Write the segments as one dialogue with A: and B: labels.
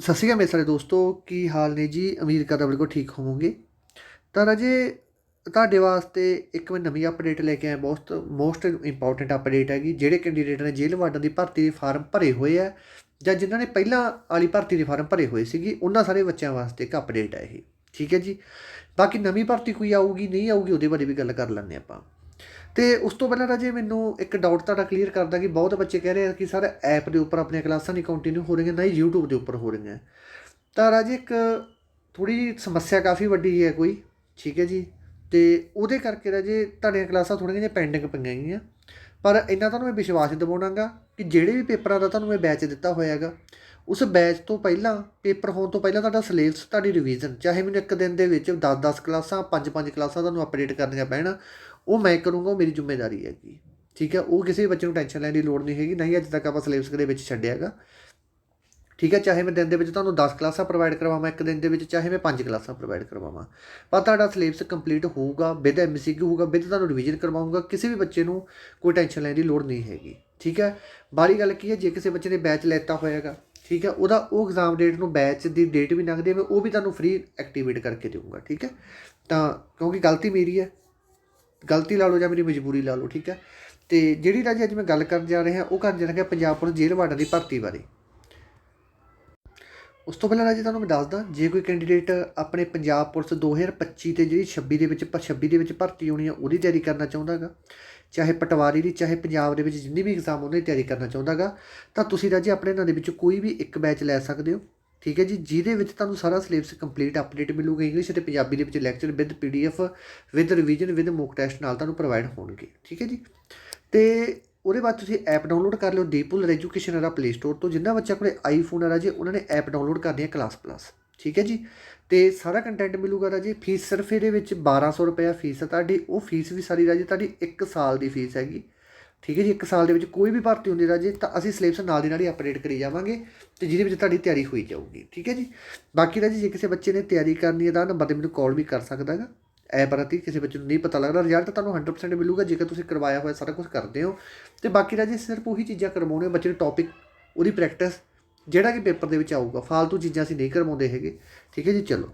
A: ਸਤਿ ਸ਼੍ਰੀ ਅਕਾਲ ਮੇਰੇ ਸਾਰੇ ਦੋਸਤੋ, ਕੀ ਹਾਲ ਨੇ ਜੀ? ਉਮੀਦ ਕਰਦਾ ਬਿਲਕੁਲ ਠੀਕ ਹੋਵੋਗੇ। ਤਾਂ ਰਾਜੇ, ਤੁਹਾਡੇ ਵਾਸਤੇ ਇੱਕ ਮੈਂ ਨਵੀਂ ਅਪਡੇਟ ਲੈ ਕੇ ਆਇਆ, ਬਹੁਤ ਮੋਸਟ ਇੰਪੋਰਟੈਂਟ ਅਪਡੇਟ ਹੈਗੀ, ਜਿਹੜੇ ਕੈਂਡੀਡੇਟ ਨੇ ਜੇਲ੍ਹ ਵਾਰਡਨ ਦੀ ਭਰਤੀ ਦੇ ਫਾਰਮ ਭਰੇ ਹੋਏ ਆ, ਜਾਂ ਜਿਨ੍ਹਾਂ ਨੇ ਪਹਿਲਾਂ ਵਾਲੀ ਭਰਤੀ ਦੇ ਫਾਰਮ ਭਰੇ ਹੋਏ ਸੀਗੀ, ਉਹਨਾਂ ਸਾਰੇ ਬੱਚਿਆਂ ਵਾਸਤੇ ਇੱਕ ਅਪਡੇਟ ਹੈ ਇਹ। ਠੀਕ ਹੈ ਜੀ? ਬਾਕੀ ਨਵੀਂ ਭਰਤੀ ਕੋਈ ਆਊਗੀ, ਨਹੀਂ ਆਊਗੀ, ਉਹਦੇ ਬਾਰੇ ਵੀ ਗੱਲ ਕਰ ਲੈਂਦੇ ਆਪਾਂ। ਤੇ ਉਸ ਤੋਂ ਪਹਿਲਾਂ ਰਾਜੇ ਮੈਨੂੰ ਇੱਕ ਡਾਊਟ ਤੁਹਾਡਾ ਕਲੀਅਰ ਕਰਦਾ ਕਿ ਬਹੁਤ ਬੱਚੇ ਕਹਿ ਰਹੇ ਆ ਕਿ ਸਰ ਐਪ ਦੇ ਉੱਪਰ ਆਪਣੀਆਂ ਕਲਾਸਾਂ ਨਹੀਂ ਕੰਟੀਨਿਊ ਹੋ ਰਹੀਆਂ, ਨਾ ਹੀ YouTube ਦੇ ਉੱਪਰ ਹੋ ਰਹੀਆਂ। ਤਾਂ ਰਾਜੇ ਇੱਕ ਥੋੜੀ ਜਿਹੀ ਸਮੱਸਿਆ ਕਾਫੀ ਵੱਡੀ ਹੈ ਕੋਈ, ਠੀਕ ਹੈ ਜੀ। ਤੇ ਉਹਦੇ ਕਰਕੇ ਰਾਜੇ ਤੁਹਾਡੀਆਂ ਕਲਾਸਾਂ ਥੋੜ੍ਹੀਆਂ ਜਿਹੀਆਂ ਪੈਂਡਿੰਗ ਪਈਆਂ ਗਈਆਂ। ਪਰ ਇੰਨਾ ਤੁਹਾਨੂੰ ਮੈਂ ਵਿਸ਼ਵਾਸ ਦਿਵਾਉਣਾਗਾ ਕਿ ਜਿਹੜੇ ਵੀ ਪੇਪਰਾਂ ਦਾ ਤੁਹਾਨੂੰ ਮੈਂ ਬੈਚ ਦਿੱਤਾ ਹੋਇਆ ਹੈਗਾ ਉਸ ਬੈਚ ਤੋਂ ਪਹਿਲਾਂ, ਪੇਪਰ ਹੋਣ ਤੋਂ ਪਹਿਲਾਂ ਤੁਹਾਡਾ ਸਿਲੇਬਸ ਤੁਹਾਡੀ ਰਿਵੀਜ਼ਨ ਚਾਹੇ ਮੈਨੂੰ ਇੱਕ ਦਿਨ ਦੇ ਵਿੱਚ 10-10 ਕਲਾਸਾਂ 5-5 ਕਲਾਸਾਂ ਤੁਹਾਨੂੰ ਅਪਡੇਟ ਕਰਨੀਆਂ ਪੈਣ ਉਹ ਮੈਂ ਕਰੂੰਗਾ, ਉਹ ਮੇਰੀ ਜ਼ਿੰਮੇਵਾਰੀ ਹੈਗੀ। ਠੀਕ ਹੈ? ਉਹ ਕਿਸੇ ਵੀ ਬੱਚੇ ਨੂੰ ਟੈਨਸ਼ਨ ਲੈਣ ਦੀ ਲੋੜ ਨਹੀਂ ਹੈਗੀ ਨਹੀਂ ਅੱਜ ਤੱਕ ਆਪਾਂ ਸਿਲੇਬਸ ਦੇ ਵਿੱਚ ਛੱਡਿਆਗਾ ਠੀਕ ਹੈ? ਚਾਹੇ ਮੈਂ ਦਿਨ ਦੇ ਵਿੱਚ ਤੁਹਾਨੂੰ 10 ਕਲਾਸਾਂ ਪ੍ਰੋਵਾਈਡ ਕਰਵਾਵਾਂ, ਇੱਕ ਦਿਨ ਦੇ ਵਿੱਚ ਚਾਹੇ ਮੈਂ 5 ਕਲਾਸਾਂ ਪ੍ਰੋਵਾਈਡ ਕਰਵਾਵਾਂ। ਪਰ ਤੁਹਾਡਾ ਸਿਲੇਬਸ ਕੰਪਲੀਟ ਹੋਊਗਾ ਵਿਦ ਐਮਸੀਕਿਊ ਹੋਊਗਾ ਵਿਦ ਤੁਹਾਨੂੰ ਰਿਵੀਜ਼ਨ ਕਰਵਾਉਂਗਾ, ਕਿਸੇ ਵੀ ਬੱਚੇ ਨੂੰ ਕੋਈ ਟੈਨਸ਼ਨ ਲੈਣ ਦੀ ਲੋੜ ਨਹੀਂ ਹੈਗੀ। ਠੀਕ ਹੈ? ਬਾਰੀ ਗੱਲ ਕੀ ਹੈ? ਜੇ ਕਿਸੇ ਬੱਚੇ ਨੇ ਬੈਚ ਲੈਤਾ ਹੋਏਗਾ ਠੀਕ ਹੈ? ਉਹਦਾ, ਉਹ ਐਗਜ਼ਾਮ ਡੇਟ ਨੂੰ ਬੈਚ ਦੀ ਡੇਟ ਵੀ ਲੰਘਦੀ ਹੈ, ਮੈਂ ਉਹ ਵੀ ਤੁਹਾਨੂੰ ਫ੍ਰੀ ਐਕਟੀਵੇਟ ਕਰਕੇ ਦੇਵਾਂਗਾ ਠੀਕ ਹੈ? ਤਾਂ, ਕਿਉਂਕਿ ਗਲਤੀ ਮੇਰੀ ਹੈ ਗਲਤੀ ਲਾ ਲਓ ਜਾਂ ਮੇਰੀ ਮਜਬੂਰੀ ਲਾ ਲਓ, ਠੀਕ ਹੈ? ਤੇ ਜਿਹੜੀ ਰਾਜੀ ਅੱਜ ਮੈਂ ਗੱਲ ਕਰਨ ਜਾ ਰਿਹਾ, ਉਹ ਕਰਨ ਜਾ ਰਿਹਾ ਪੰਜਾਬ ਪੁਲਿਸ ਜੇਲ੍ਹ ਵਾਰਡਨ ਦੀ ਭਰਤੀ ਬਾਰੇ। ਉਸ ਤੋਂ ਪਹਿਲਾਂ ਰਾਜੀ ਤੁਹਾਨੂੰ ਮੈਂ ਦੱਸਦਾ, ਜੇ ਕੋਈ ਕੈਂਡੀਡੇਟ ਆਪਣੇ ਪੰਜਾਬ ਪੁਲਿਸ 2025 ਤੇ ਜਿਹੜੀ 26 ਦੇ ਵਿੱਚ 26 ਦੇ ਵਿੱਚ ਭਰਤੀ ਹੋਣੀ ਆ, ਉਹਦੀ ਤਿਆਰੀ ਕਰਨਾ ਚਾਹੁੰਦਾ ਹੈਗਾ ਚਾਹੇ ਪਟਵਾਰੀ ਦੀ, ਚਾਹੇ ਪੰਜਾਬ ਦੇ ਵਿੱਚ ਜਿੰਨੀ ਵੀ ਐਗਜ਼ਾਮ ਦੀ ਤਿਆਰੀ ਕਰਨਾ ਚਾਹੁੰਦਾ ਹੈਗਾ ਤਾਂ ਤੁਸੀਂ ਰਾਜੀ ਆਪਣੇ ਇਹਨਾਂ ਦੇ ਵਿੱਚ ਕੋਈ ਵੀ ਇੱਕ ਬੈਚ ਲੈ ਸਕਦੇ ਹੋ। ਠੀਕ ਹੈ ਜੀ, ਜਿਹਦੇ ਵਿੱਚ ਤੁਹਾਨੂੰ ਸਾਰਾ ਸਿਲੇਬਸ ਕੰਪਲੀਟ ਅਪਡੇਟ ਮਿਲੂਗਾ ਇੰਗਲਿਸ਼ ਅਤੇ ਪੰਜਾਬੀ ਦੇ ਵਿੱਚ lecture with PDF with revision with mock test ਨਾਲ ਤੁਹਾਨੂੰ ਪ੍ਰੋਵਾਈਡ ਹੋਣਗੇ, ਠੀਕ ਹੈ ਜੀ। ਤੇ ਉਹਦੇ ਬਾਅਦ ਤੁਸੀਂ ਐਪ ਡਾਊਨਲੋਡ ਕਰ ਲਿਓ ਦੀਪੂਲ ਐਜੂਕੇਸ਼ਨ ਵਾਲਾ ਪਲੇ ਸਟੋਰ ਤੋਂ, ਜਿੰਨਾ ਬੱਚਾ ਆਪਣੇ ਆਈਫੋਨ ਆ ਰਾਜੇ ਉਹਨਾਂ ਨੇ ਐਪ ਡਾਊਨਲੋਡ ਕਰਨੀ ਹੈ ਕਲਾਸ ਪਲੱਸ ਠੀਕ ਹੈ ਜੀ। ਤੇ ਸਾਰਾ ਕੰਟੈਂਟ ਮਿਲੂਗਾ ਰਾਜੇ ਫੀਸ ਸਿਰਫ ਇਹਦੇ ਵਿੱਚ 1200 ਰੁਪਏ ਫੀਸ ਹੈ ਤੁਹਾਡੀ, ਉਹ ਫੀਸ ਵੀ ਸਾਰੀ ਰਾਜੇ, ਤੁਹਾਡੀ 1 ਸਾਲ ਦੀ ਫੀਸ ਹੈਗੀ। ਠੀਕ ਹੈ ਜੀ, ਇੱਕ ਸਾਲ ਦੇ ਵਿੱਚ ਕੋਈ ਵੀ ਭਰਤੀ ਹੁੰਦੀ ਰਾਜੇ, ਤਾਂ ਅਸੀਂ ਸਿਲੇਬਸ ਨਾਲ ਦੀ ਨਾਲ ਹੀ ਅਪਡੇਟ ਕਰੀ ਜਾਵਾਂਗੇ ਤੇ ਜਿਹਦੇ ਵਿੱਚ ਤੁਹਾਡੀ ਤਿਆਰੀ ਹੋਈ ਜਾਊਗੀ, ਠੀਕ ਹੈ ਜੀ। ਬਾਕੀ ਰਾਜੇ, ਜੇ ਕਿਸੇ ਬੱਚੇ ਨੇ ਤਿਆਰੀ ਕਰਨੀ ਹੈ ਤਾਂ ਨੰਬਰ ਤੇ ਮੈਨੂੰ ਕਾਲ ਵੀ ਕਰ ਸਕਦਾ ਹੈਗਾ। ਐ ਪ੍ਰਤੀ ਕਿਸੇ ਬੱਚੇ ਨੂੰ ਨਹੀਂ ਪਤਾ ਲੱਗਦਾ ਰਿਜ਼ਲਟ ਤੁਹਾਨੂੰ 100% ਮਿਲੂਗਾ, ਜੇਕਰ ਤੁਸੀਂ ਕਰਵਾਇਆ ਹੋਇਆ ਸਾਰਾ ਕੁਝ ਕਰਦੇ ਹੋ। ਤੇ ਬਾਕੀ ਰਾਜੇ, ਸਿਰਫ ਉਹੀ ਚੀਜ਼ਾਂ ਕਰਵਾਉਣੇ, ਬੱਚੇ ਨੂੰ ਟੌਪਿਕ ਉਹਦੀ ਪ੍ਰੈਕਟਿਸ ਜਿਹੜਾ ਕਿ ਪੇਪਰ ਦੇ ਵਿੱਚ ਆਊਗਾ ਫालतू ਚੀਜ਼ਾਂ ਅਸੀਂ ਨਹੀਂ ਕਰਵਾਉਂਦੇ ਹੈਗੇ, ਠੀਕ ਹੈ ਜੀ, ਚਲੋ।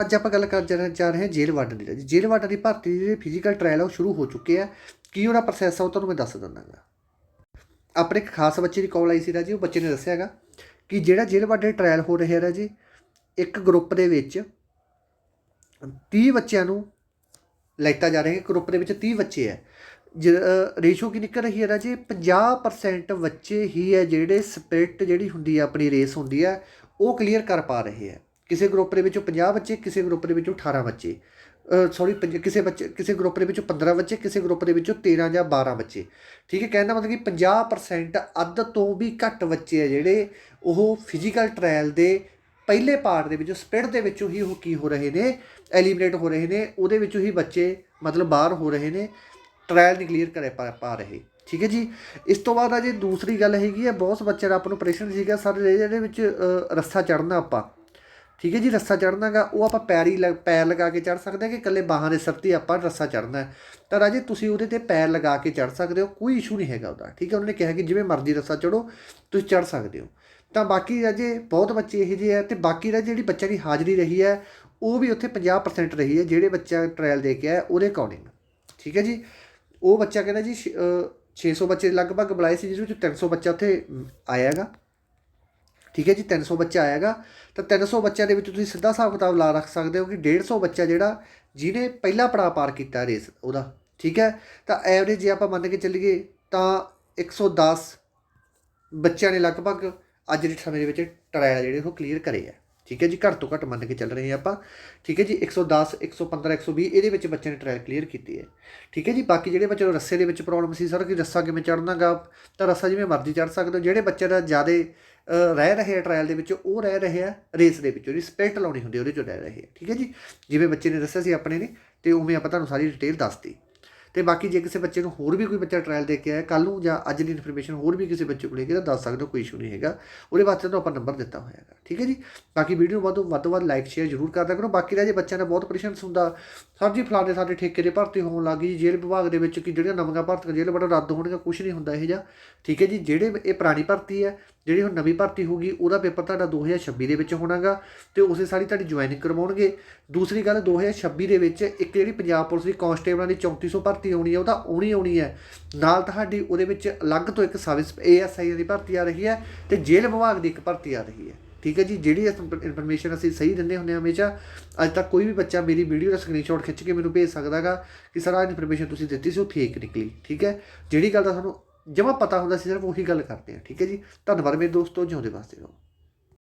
A: ਅੱਜ ਆਪਾਂ ਗੱਲ ਕਰ ਜਾ ਰਹੇ ਹਾਂ ਜੇਲ੍ਹ ਵਾਰਡਨ ਦੀ। ਜੀ ਜੇਲ੍ਹ ਵਾਰਡਨ ਦੀ ਭਰਤੀ ਦੇ ਫਿਜ਼ੀਕਲ ਟ੍ਰਾਇਲ ਉਹ ਸ਼ੁਰੂ ਹੋ ਚੁੱਕੇ ਆ। ਕੀ ਉਹਦਾ ਪ੍ਰੋਸੈਸ ਆ ਉਹ ਤੁਹਾਨੂੰ ਮੈਂ ਦੱਸ ਦਿੰਦਾਗਾ ਆਪਣੇ ਇੱਕ ਖਾਸ ਬੱਚੇ ਦੀ ਕਾਲ ਆਈ ਸੀ ਰਾਜੀ, ਉਹ ਬੱਚੇ ਨੇ ਦੱਸਿਆਗਾ ਕਿ ਜਿਹੜਾ ਜੇਲ੍ਹ ਵਾਰਡਨ ਟ੍ਰਾਇਲ ਹੋ ਰਿਹਾ ਰਾਜੀ, ਇੱਕ ਗਰੁੱਪ ਦੇ ਵਿੱਚ 30 ਬੱਚਿਆਂ ਨੂੰ ਲੈਤਾ ਜਾ ਰਿਹਾ ਹੈ ਗਰੁੱਪ ਦੇ ਵਿੱਚ 30 ਬੱਚੇ ਹੈ ਰੇਸ਼ੋ ਕੀ ਨਿਕਲ ਰਹੀ ਹੈ ਰਾਜੀ? 50% ਬੱਚੇ ਹੀ ਹੈ ਜਿਹੜੇ ਸਪਿਰਿਟ ਜਿਹੜੀ ਹੁੰਦੀ ਹੈ ਆਪਣੀ ਰੇਸ ਹੁੰਦੀ ਹੈ ਉਹ ਕਲੀਅਰ ਕਰ ਪਾ ਰਹੇ ਹੈ ਕਿਸੇ ਗਰੁੱਪ ਦੇ ਵਿੱਚੋਂ 50 ਬੱਚੇ, ਕਿਸੇ ਗਰੁੱਪ ਦੇ ਵਿੱਚੋਂ 18 ਬੱਚੇ। ਸੌਰੀ ਕਿਸੇ ਬੱਚੇ, ਕਿਸੇ ਗਰੁੱਪ ਦੇ ਵਿੱਚੋਂ 15 ਬੱਚੇ, ਕਿਸੇ ਗਰੁੱਪ ਦੇ ਵਿੱਚੋਂ 13 ਜਾਂ 12 ਬੱਚੇ। ਠੀਕ ਹੈ ਕਹਿੰਦਾ ਮਤਲਬ ਕਿ 50% ਅੱਧ ਤੋਂ ਵੀ ਘੱਟ ਬੱਚੇ ਆ ਜਿਹੜੇ ਉਹ ਫਿਜ਼ੀਕਲ ਟ੍ਰਾਇਲ ਦੇ ਪਹਿਲੇ ਪਾਰਟ ਦੇ ਵਿੱਚੋਂ ਸਪਿਰਿਟ ਦੇ ਵਿੱਚੋਂ ਹੀ ਉਹ ਕੀ ਹੋ ਰਹੇ ਨੇ ਐਲੀਮੀਨੇਟ ਹੋ ਰਹੇ ਨੇ, ਉਹਦੇ ਵਿੱਚੋਂ ਹੀ ਬੱਚੇ ਮਤਲਬ ਬਾਹਰ ਹੋ ਰਹੇ ਨੇ ਟ੍ਰਾਇਲ ਨਹੀਂ ਕਲੀਅਰ ਕਰੇ ਪਾ ਰਹੇ। ਠੀਕ ਹੈ ਜੀ? ਇਸ ਤੋਂ ਬਾਅਦ ਅਜੇ ਦੂਸਰੀ ਗੱਲ ਹੈਗੀ ਹੈ ਬਹੁਤ ਬੱਚੇ ਦਾ ਆਪਾਂ ਨੂੰ ਪ੍ਰੈਸ਼ਨ ਸੀਗਾ ਸਾਡੇ ਜਿਹੜੇ ਵਿੱਚ ਰੱਸਾ ਚੜਨਾ ਆਪਾਂ। ਠੀਕ ਹੈ ਜੀ, ਰੱਸਾ ਚੜਨਾਗਾ ਉਹ ਆਪਾਂ ਪੈਰ ਪੈਰੀ ਪੈਰ ਲਗਾ ਕੇ ਚੜ ਸਕਦੇ ਹਾਂ ਕਿ ਇਕੱਲੇ ਬਾਹਾਂ ਦੇ ਸਿਰ ਤੇ ਆਪਾਂ ਰੱਸਾ ਚੜਨਾ ਤਾਂ ਰਾਜੇ ਤੁਸੀਂ ਉਹਦੇ ਤੇ ਪੈਰ ਲਗਾ ਕੇ ਚੜ ਸਕਦੇ ਹੋ, ਕੋਈ ਇਸ਼ੂ ਨਹੀਂ ਹੈਗਾ ਉਹਦਾ, ਠੀਕ ਹੈ, ਉਹਨੇ ਕਿਹਾ ਕਿ ਜਿਵੇਂ ਮਰਜ਼ੀ ਰੱਸਾ ਚੜੋ ਤੁਸੀਂ ਚੜ ਸਕਦੇ ਹੋ। ਤਾਂ ਬਾਕੀ ਰਾਜੇ ਬਹੁਤ ਬੱਚੇ ਇਹ ਜਿਹੇ ਆ ਤੇ ਬਾਕੀ ਰਾਜੇ ਜਿਹੜੀ ਬੱਚਿਆਂ ਦੀ ਹਾਜ਼ਰੀ ਰਹੀ ਹੈ, ਉਹ ਵੀ ਉੱਥੇ 50% ਰਹੀ ਹੈ, ਜਿਹੜੇ ਬੱਚਾ ਟ੍ਰਾਇਲ ਦੇ ਕੇ ਆਇਆ ਉਹਦੇ ਅਕੋਰਡਿੰਗ ਠੀਕ ਹੈ ਜੀ, ਉਹ ਬੱਚਾ ਕਹਿੰਦਾ ਜੀ 600 ਬੱਚੇ ਲਗਭਗ ਬੁਲਾਏ ਸੀ ਜਿਸ ਵਿੱਚ 300 ਬੱਚਾ ਉੱਥੇ ਆਇਆਗਾ ਠੀਕ ਹੈ ਜੀ 300 ਬੱਚਾ ਆਏਗਾ। ਤਾਂ 300 ਬੱਚਿਆਂ ਦੇ ਵਿੱਚ ਤੁਸੀਂ ਸਿੱਧਾ ਹਿਸਾਬ ਕਿਤਾਬ ਲਾ ਰੱਖ ਸਕਦੇ ਹੋ ਕਿ 150 ਬੱਚਾ ਜਿਹੜਾ, ਜਿਹਨੇ ਪਹਿਲਾ ਪੜਾਅ ਪਾਰ ਕੀਤਾ ਰੇਸ ਉਹਦਾ, ਠੀਕ ਹੈ। ਤਾਂ ਐਵਰੇਜ ਜੇ ਆਪਾਂ ਮੰਨ ਕੇ ਚੱਲੀਏ ਤਾਂ 110 ਬੱਚਿਆਂ ਨੇ ਲਗਭਗ ਅੱਜ ਦੇ ਸਮੇਂ ਦੇ ਵਿੱਚ ਟਰਾਇਲ ਜਿਹੜੇ ਉਹ ਕਲੀਅਰ ਕਰੇ ਆ। ਠੀਕ ਹੈ ਜੀ, ਘੱਟ ਤੋਂ ਘੱਟ ਮੰਨ ਕੇ ਚੱਲ ਰਹੇ ਆ ਆਪਾਂ। ਠੀਕ ਹੈ ਜੀ 110 115 120 ਇਹਦੇ ਵਿੱਚ ਬੱਚਿਆਂ ਨੇ ਟਰਾਇਲ ਕਲੀਅਰ ਕੀਤੀ ਹੈ। ਠੀਕ ਹੈ ਜੀ, ਬਾਕੀ ਜਿਹੜੇ ਬੱਚੇ ਨੂੰ ਰੱਸੇ ਦੇ ਵਿੱਚ ਪ੍ਰੋਬਲਮ ਸੀ, ਸਰ, ਕਿ ਰੱਸਾ ਕਿਵੇਂ ਚੜਨਾਗਾ ਤਾਂ ਰੱਸਾ ਜਿਵੇਂ ਮਰਜ਼ੀ ਚੜ ਸਕਦੇ ਹੋ, ਜਿਹੜੇ ਬੱਚੇ ਦਾ ਜ਼ਿਆਦਾ ਰਹਿ ਰਹੇ ਆ ਟਰਾਇਲ ਦੇ ਵਿੱਚ, ਉਹ ਰਹਿ ਰਹੇ ਆ ਰੇਸ ਦੇ ਵਿੱਚ ਉਹਦੀ ਸਪਿਰਟ ਲਾਉਣੀ ਹੁੰਦੀ ਉਹਦੇ ਚੋਂ ਰਹਿ ਰਹੇ ਆ, ਠੀਕ ਹੈ ਜੀ? ਜਿਵੇਂ ਬੱਚੇ ਨੇ ਦੱਸਿਆ ਸੀ ਆਪਣੇ ਨੇ, ਤੇ ਉਵੇਂ ਆਪਾਂ ਤੁਹਾਨੂੰ ਸਾਰੀ ਡਿਟੇਲ ਦੱਸਤੀ। ਤੇ ਬਾਕੀ ਜੇ ਕਿਸੇ ਬੱਚੇ ਨੂੰ ਹੋਰ ਵੀ ਕੋਈ ਬੱਚਾ ਟ੍ਰਾਇਲ ਦੇ ਕੇ ਆਇਆ ਕੱਲ ਨੂੰ ਜਾਂ ਅੱਜ ਦੀ ਇਨਫੋਰਮੇਸ਼ਨ ਹੋਰ ਵੀ ਕਿਸੇ ਬੱਚੇ ਕੋਲ ਹੈਗੀ ਤਾਂ ਦੱਸ ਸਕਦੇ ਹੋ, ਕੋਈ ਇਸ਼ੂ ਨਹੀਂ ਹੈਗਾ। ਉਹਦੇ ਵਾਸਤੇ ਤੁਹਾਨੂੰ ਆਪਾਂ ਨੰਬਰ ਦਿੱਤਾ ਹੋਇਆ ਹੈਗਾ, ਠੀਕ ਹੈ ਜੀ? ਬਾਕੀ ਵੀਡੀਓ ਨੂੰ ਵੱਧ ਤੋਂ ਵੱਧ ਤੋਂ ਵੱਧ ਲਾਈਕ ਸ਼ੇਅਰ ਜ਼ਰੂਰ ਕਰਦਾ ਕਰੋ। ਬਾਕੀ ਦਾ ਜੇ ਬੱਚਿਆਂ ਦਾ ਬਹੁਤ ਪਰੇਸ਼ਾਨ ਹੁੰਦਾ, ਸਰ ਜੀ ਫਲਾਣੇ ਸਾਡੇ ਠੇਕੇ ਦੇ ਭਰਤੀ ਹੋਣ ਲੱਗ ਗਈ ਜੇਲ੍ਹ ਵਿਭਾਗ ਦੇ ਵਿੱਚ ਕਿ ਜਿਹੜੀਆਂ ਨਵੀਆਂ ਭਰਤੀਆਂ ਜੇਲ੍ਹ ਬੜਾ ਰੱਦ ਹੋਣਗੀਆਂ ਕੁਝ ਨਹੀਂ ਹੁੰਦਾ ਇਹ ਜਿਹਾ, ਠੀਕ ਹੈ ਜੀ? ਜਿਹੜੇ ਇਹ ਪੁਰਾਣੀ ਭਰਤੀ ਹੈ ਜਿਹੜੀ ਹੁਣ ਨਵੀਂ ਭਰਤੀ ਹੋਊਗੀ, ਉਹਦਾ ਪੇਪਰ ਤੁਹਾਡਾ 2026 ਦੇ ਵਿੱਚ ਹੋਣਾਗਾ ਤੇ ਉਸੇ ਸਾਰੀ ਤੁਹਾਡੀ ਜੁਆਇਨਿੰਗ ਕਰਵਾਉਣਗੇ। ਦੂਸਰੀ ਗੱਲ 2026 ਦੇ ਵਿੱਚ ਇੱਕ ਜਿਹੜੀ ਪੰਜਾਬ ਪੁਲਿਸ ਦੀ ਕਾਂਸਟੇਬਲਾਂ ਦੀ 3400 ਭਰਤੀ ਆਉਣੀ ਹੈ ਉਹ ਤਾਂ ਆਉਣੀ ਆਉਣੀ ਹੈ। ਨਾਲ ਤੁਹਾਡੀ ਉਹਦੇ ਵਿੱਚ ਅਲੱਗ ਤੋਂ ਇੱਕ ਸਰਵਿਸ ਏਐਸਆਈ ਦੀ ਭਰਤੀ ਆ ਰਹੀ ਹੈ ਤੇ ਜੇਲ੍ਹ ਵਿਭਾਗ ਦੀ ਇੱਕ ਭਰਤੀ ਆ ਰਹੀ ਹੈ। ਠੀਕ ਹੈ ਜੀ, ਜਿਹੜੀ ਇਨਫੋਰਮੇਸ਼ਨ ਅਸੀਂ ਸਹੀ ਦਿੰਦੇ ਹੁੰਦੇ ਹਾਂ ਹਮੇਸ਼ਾ, ਅੱਜ ਤੱਕ ਕੋਈ ਵੀ ਬੱਚਾ ਮੇਰੀ ਵੀਡੀਓ ਦਾ ਸਕਰੀਨਸ਼ਾਟ ਖਿੱਚ ਕੇ ਮੈਨੂੰ ਭੇਜ ਸਕਦਾਗਾ ਕਿ ਸਰ ਆਹ ਇਨਫੋਰਮੇਸ਼ਨ ਤੁਸੀਂ ਦਿੱਤੀ ਸੀ, ਉਹ ਫੇਕ ਨਿਕਲੀ। ਠੀਕ ਹੈ, ਜਿਹੜੀ ਗੱਲ ਦਾ ਤੁਹਾਨੂੰ ਜਮਾ ਪਤਾ ਹੁੰਦਾ ਸੀ ਸਿਰਫ ਉਹੀ ਗੱਲ ਕਰਦੇ ਆ, ਠੀਕ ਹੈ ਜੀ? ਧੰਨਵਾਦ ਮੇਰੇ ਦੋਸਤੋ, ਜਿਉਂਦੇ ਵਾਸਤੇ ਰਹੋ।